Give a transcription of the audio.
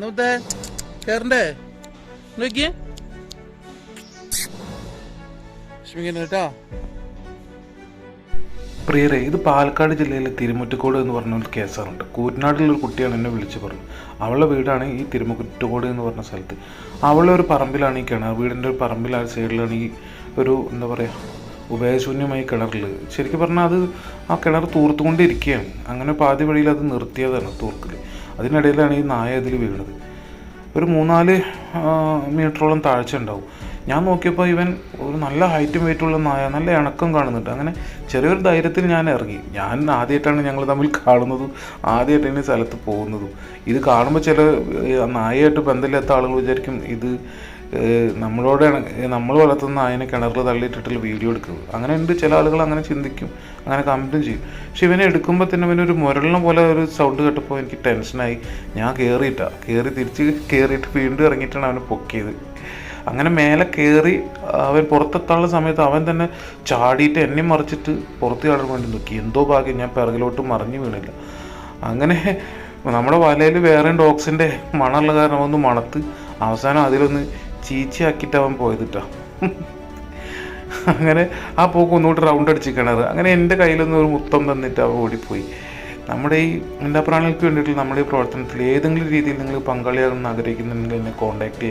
നോത്തേ കേറണ്ടേ? നോക്കിയേ. പ്രിയരെ ഇത് പാലക്കാട് ജില്ലയിലെ തിരുമുറ്റക്കോട് എന്ന് പറഞ്ഞ ഒരു കേസാറുണ്ട്. കൂറ്റനാട്ടിലുള്ള ഒരു കുട്ടിയാണ് എന്നെ വിളിച്ചു പറഞ്ഞു അവളുടെ വീടാണ് ഈ തിരുമുറ്റക്കോട് എന്ന് പറഞ്ഞ സ്ഥലത്ത്. അവളുടെ ഒരു പറമ്പിലാണ് ഈ കിണർ. വീടിന്റെ ഒരു പറമ്പിലാണ് സൈഡിലാണ് ഈ ഒരു എന്താ പറയുക ഉപയോഗശൂന്യമായി കിണറിൽ ശരിക്കും പറഞ്ഞാൽ അത് ആ കിണർ തൂർത്തുകൊണ്ടിരിക്കുകയാണ്. അങ്ങനെ പാതി വഴിയിൽ അത് നിർത്തിയതാണ് തൂർക്കൽ അതിനിടയിലാണ് ഈ നായ ഇതിൽ വീണത്. ഒരു മൂന്നാൽ മീറ്ററോളം താഴ്ച ഉണ്ടാവും. ഞാൻ നോക്കിയപ്പോൾ ഇവൻ ഒരു നല്ല ഹൈറ്റും വെയിറ്റുള്ള നായ നല്ല ഇണക്കം കാണുന്നുണ്ട്. അങ്ങനെ ചെറിയൊരു ധൈര്യത്തിൽ ഞാൻ ഇറങ്ങി. ഞാൻ ആദ്യമായിട്ടാണ് ഞങ്ങൾ തമ്മിൽ കാണുന്നതും ആദ്യമായിട്ടാണ് ഈ സ്ഥലത്ത് പോകുന്നതും. ഇത് കാണുമ്പോൾ ചില നായയായിട്ട് ബന്ധമില്ലാത്ത ആളുകൾ വിചാരിക്കും ഇത് നമ്മളോട് നമ്മൾ വളർത്തുന്ന അതിനെ കിണറിൽ തള്ളിയിട്ടിട്ടുള്ള വീഡിയോ എടുക്കുന്നത് അങ്ങനെ ഉണ്ട് ചില ആളുകൾ അങ്ങനെ ചിന്തിക്കും അങ്ങനെ കമന്റും ചെയ്യും. പക്ഷെ ഇവനെ എടുക്കുമ്പോൾ തന്നെ ഇവനൊരു മുരളിനെ പോലെ ഒരു സൗണ്ട് കേട്ടപ്പോൾ എനിക്ക് ടെൻഷനായി ഞാൻ കയറിയിട്ടാണ് കയറി തിരിച്ച് കയറിയിട്ട് വീണ്ടും ഇറങ്ങിയിട്ടാണ് അവനെ പൊക്കിയത്. അങ്ങനെ മേലെ കയറി അവൻ പുറത്തെത്താനുള്ള സമയത്ത് അവൻ തന്നെ ചാടിയിട്ട് എന്നെ മറിച്ചിട്ട് പുറത്ത് ചാടാൻ വേണ്ടി നോക്കി എന്തോ ഭാഗ്യം ഞാൻ പിറകിലോട്ട് മറിഞ്ഞു വീണില്ല. അങ്ങനെ നമ്മുടെ വലയിൽ വേറെ ഡോഗ്സിന്റെ മണമുള്ള കാരണം ഒന്ന് മണത്ത് അവസാനം അതിലൊന്ന് ചീച്ചയാക്കിയിട്ട് അവൻ പോയതിട്ടാ. അങ്ങനെ ആ പോക്ക് ഒന്നുകൂടി റൗണ്ട് അടിച്ച് കിണത് അങ്ങനെ എന്റെ കയ്യിലൊന്നും ഒരു മുത്തം തന്നിട്ട് അവ ഓടിപ്പോയി. നമ്മുടെ ഈ മിണ്ടാപ്രാണികൾക്ക് വേണ്ടിയിട്ടുള്ള നമ്മുടെ ഈ പ്രവർത്തനത്തിൽ ഏതെങ്കിലും രീതിയിൽ നിങ്ങൾ പങ്കാളിയാകുന്ന ആഗ്രഹിക്കുന്നുണ്ടെങ്കിൽ എന്നെ കോൺടാക്ട് ചെയ്യുക